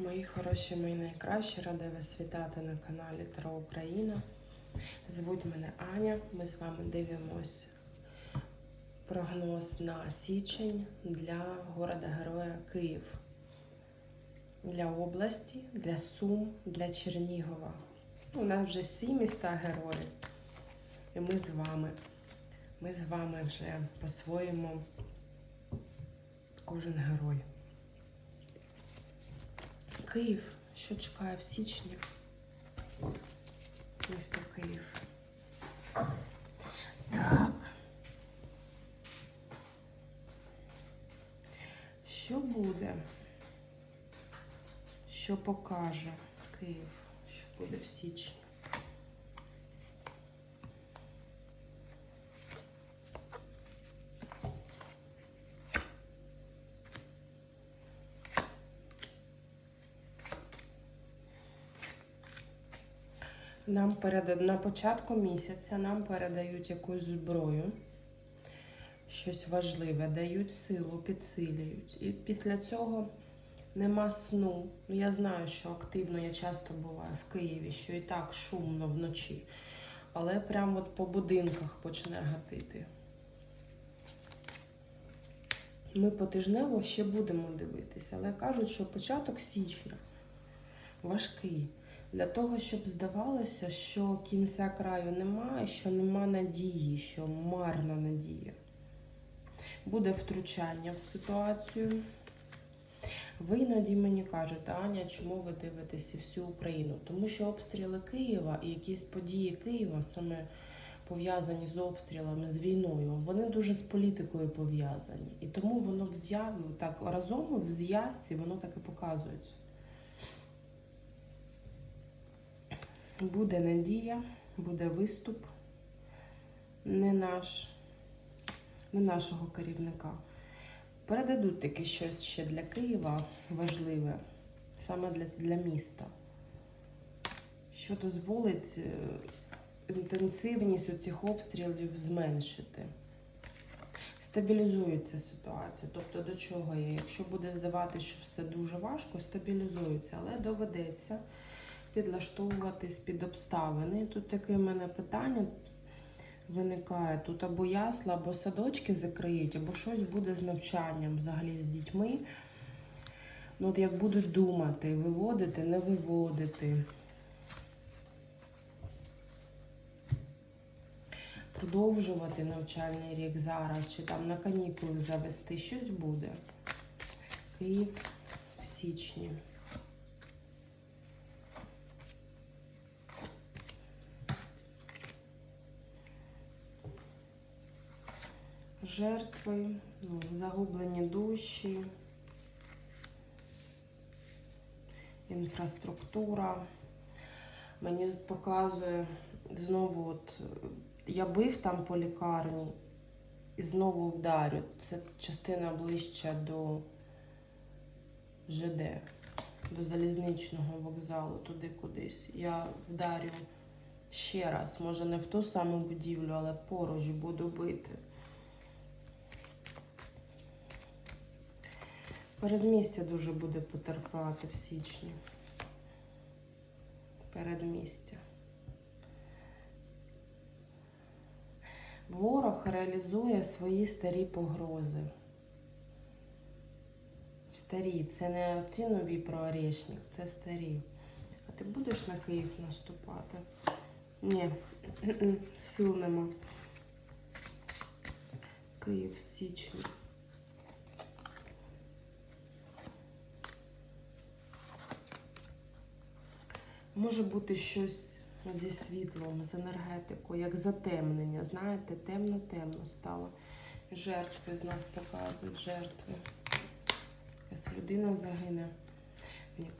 Мої хороші, мої найкращі, рада вас вітати на каналі Таро Україна. Звуть мене Аня. Ми з вами дивимось прогноз на січень для города-героя Київ, для області, для Сум, для Чернігова. У нас вже всі міста герої. І ми з вами. Ми з вами вже по-своєму кожен герой. Київ, що чекає в січні? Місто Київ. Так. Що буде? Що покаже Київ? Що буде в січні? Нам переда... на початку місяця нам передають якусь зброю, щось важливе, дають силу, підсилюють. І після цього нема сну. Ну, Я знаю, що активно я часто буваю в Києві, що і так шумно вночі. Але прямо от по будинках почне гатити. Ми потижнево ще будемо дивитися, але кажуть, що початок січня важкий. Для того, щоб здавалося, що кінця краю немає, що нема надії, що марна надія. Буде втручання в ситуацію. Ви іноді мені кажете, Аня, чому ви дивитеся всю Україну? Тому що обстріли Києва і якісь події Києва, саме пов'язані з обстрілами, з війною, вони дуже з політикою пов'язані. І тому воно в з'яві, так разом в зв'язці воно так і показується. Буде надія, буде виступ не наш, не нашого керівника. Передадуть таки щось ще для Києва важливе, саме для, для міста, що дозволить е, інтенсивність цих обстрілів зменшити. Стабілізується ситуація. Тобто до чого є? Якщо буде здавати, що все дуже важко, стабілізується, але доведеться підлаштовуватись під обставини. Тут таке в мене питання виникає. Тут або ясла, або садочки закриють, або щось буде з навчанням взагалі з дітьми. Ну, от як будуть думати, виводити, не виводити. Продовжувати навчальний рік зараз, чи там на канікули завести, щось буде. Київ в січні. Жертви, ну, загублені душі, інфраструктура. Мені показує знову, от я бив там по лікарні і знову вдарю. Це частина ближча до ЖД, до залізничного вокзалу, туди кудись. Я вдарю ще раз, може не в ту саму будівлю, але поруч буду бити. Передмістя дуже буде потерпати в січні. Передмістя. Ворог реалізує свої старі погрози. Старі, це не ці нові про Орешник, це старі. А ти будеш на Київ наступати? Ні, сил нема. Київ січні. Може бути щось зі світлом, з енергетикою, як затемнення. Знаєте, темно-темно стало. Жертви знов показують жертви. Якась людина загине.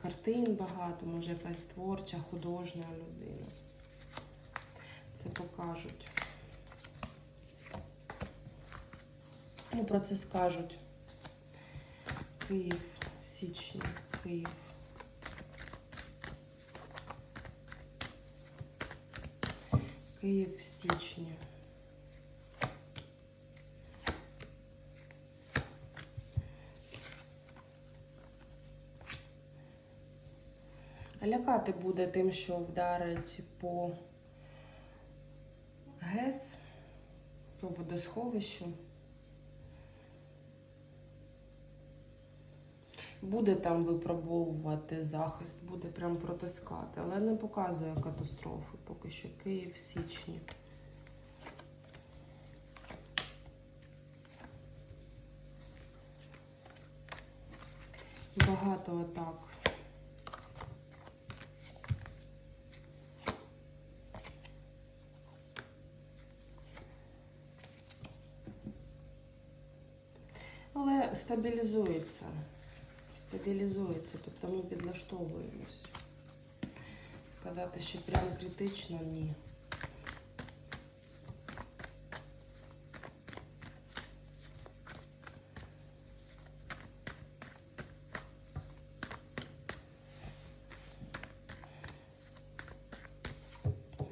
Картин багато, може якась творча, художня людина. Це покажуть. Ну, про це скажуть. Київ, січні, Київ. Київ в січні. Лякати буде тим, що вдарить по ГЕС, по водосховищу. Буде там випробовувати захист, буде прям протискати, але не показує катастрофи поки що. Київ січні. Багато атак. Але стабілізується. Стабілізується, тобто ми підлаштовуємось. Сказати, що прям критично ні.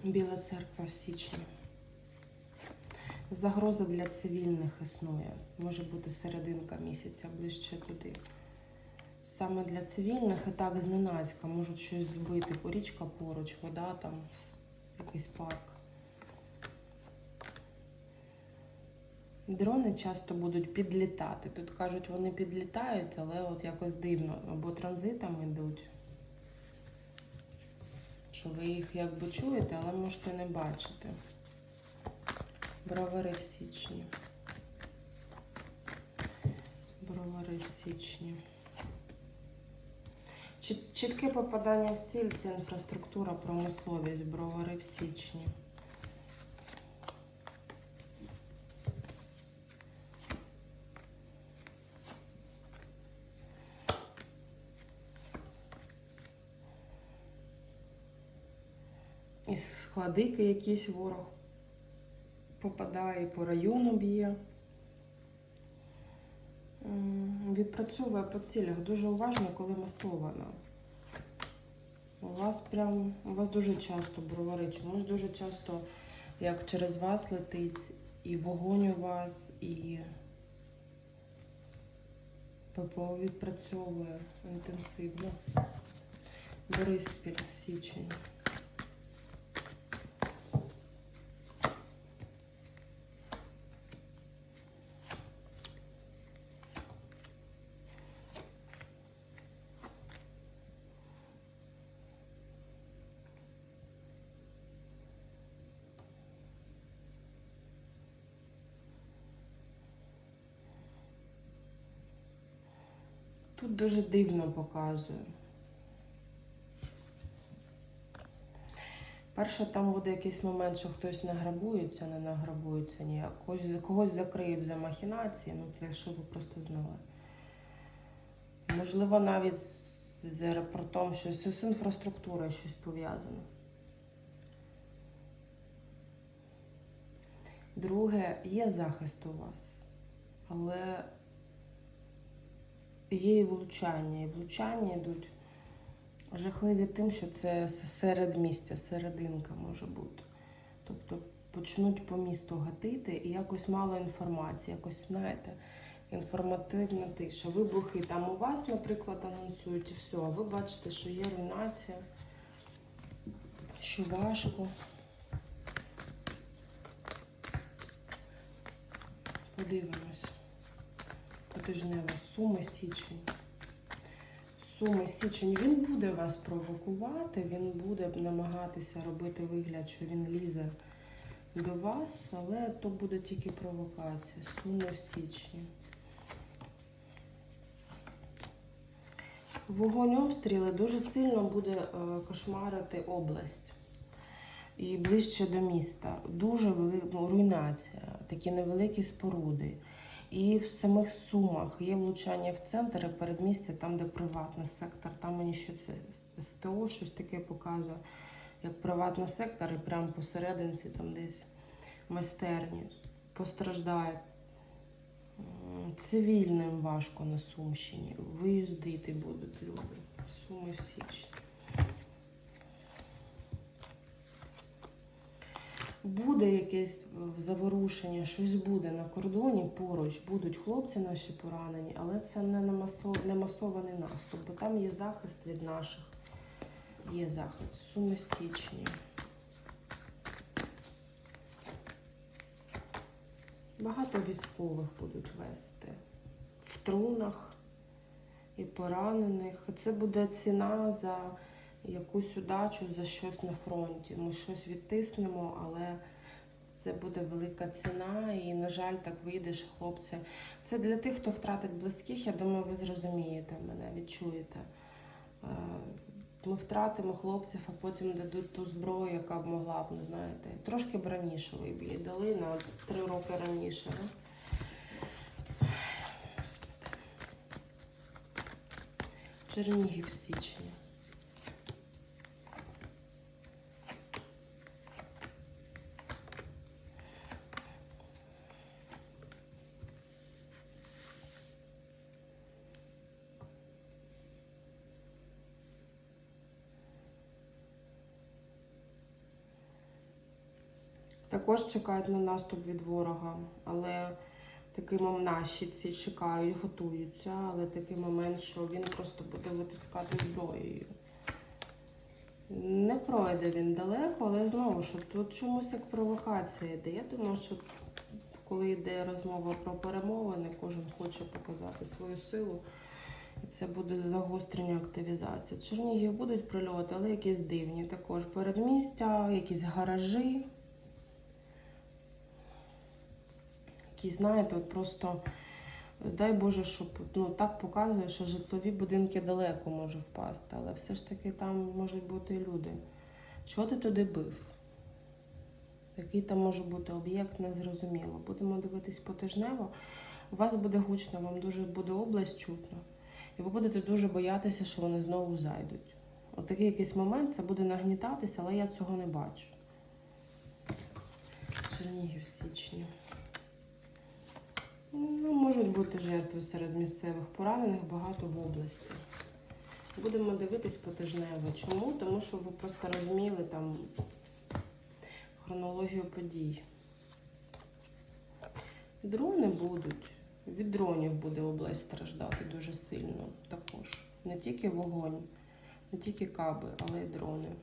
Біла церква в січні. Загроза для цивільних існує. Може бути серединка місяця, ближче туди. Саме для цивільних і так зненацька можуть щось збити. Річка поруч, вода там, якийсь парк. Дрони часто будуть підлітати. Тут кажуть, вони підлітають, але от якось дивно. Або транзитом йдуть. Що ви їх якби чуєте, але можете не бачити. Бровари в січні. Бровари в січні. Чіт- Чітке попадання в ціль це інфраструктура, промисловість, бровари в січні. І складики якийсь ворог попадає, по району б'є. Відпрацьовує по цілях. Дуже уважно, коли масовано. У вас прям, у вас дуже часто бровари, чомусь дуже часто, як через вас летить, і вогонь у вас, і ППО відпрацьовує інтенсивно. Бориспіль, січень. Тут дуже дивно показує. Перше, там буде якийсь момент, що хтось награбується, не награбується ніяк. Когось, когось закриють за махінації, ну це щоб ви просто знали. Можливо, навіть з аеропортом щось з інфраструктурою щось пов'язано. Друге, є захист у вас, але є і влучання. І влучання йдуть жахливі тим, що це серед місця, серединка може бути. Тобто почнуть по місту гатити і якось мало інформації, якось знаєте, інформативна тиша. Вибухи там у вас, наприклад, анонсують і все, а ви бачите, що є руйнація, що важко. Подивимось. Потижнева суми січень. Суми січень. Він буде вас провокувати, він буде намагатися робити вигляд, що він лізе до вас, але то буде тільки провокація. Суми в січні. Вогонь обстріли дуже сильно буде е, кошмарити область і ближче до міста. Дуже велика ну, руйнація, такі невеликі споруди. І в самих сумах є влучання в центр і передмістя, там, де приватний сектор. Там мені ще це СТО щось таке показує, як приватний сектор, і прямо посерединці, там десь майстерні постраждає. Цивільним важко на Сумщині. Виїздити будуть люди. Суми в січні. Буде якесь е, заворушення, щось буде на кордоні поруч, будуть хлопці наші поранені, але це не, не масований наступ, бо там є захист від наших Є захід. Суми. Багато військових будуть вести. В трунах і поранених. Це буде ціна за якусь удачу, за щось на фронті. Ми щось відтиснемо, але це буде велика ціна, і, на жаль, так вийде, що хлопці. Це для тих, хто втратить близьких, я думаю, ви зрозумієте мене, відчуєте. Е, Ми втратимо хлопців, а потім дадуть ту зброю, яка б могла б, ну знаєте, трошки б раніше ви б її дали на три роки раніше. Чернігів в Також чекають на наступ від ворога, але такий момент наші ці чекають, готуються, але такий момент, що він просто буде витискати зброєю. Не пройде він далеко, але знову ж тут чомусь як провокація йде. Я думаю, що коли йде розмова про перемовини, кожен хоче показати свою силу. І це буде загострення активізації. Чернігів будуть прильоти, але якісь дивні. Також передмістя, якісь гаражі. Які, знаєте, от просто дай Боже, щоб ну, так показує, що житлові будинки далеко може впасти, але все ж таки там можуть бути люди. Чого ти туди бив? Який там може бути об'єкт, незрозуміло. Будемо дивитись потижнево. У вас буде гучно, вам дуже буде область чутно. І ви будете дуже боятися, що вони знову зайдуть. От такий якийсь момент це буде нагнітатися, але я цього не бачу. Чернігів в січні. Ну, можуть бути жертви серед місцевих поранених багато в області. Будемо дивитись потижнево. Чому? Тому що ви просто розуміли там хронологію подій. Дрони будуть. Від дронів буде область страждати дуже сильно також. Не тільки вогонь, не тільки каби, але й дрони.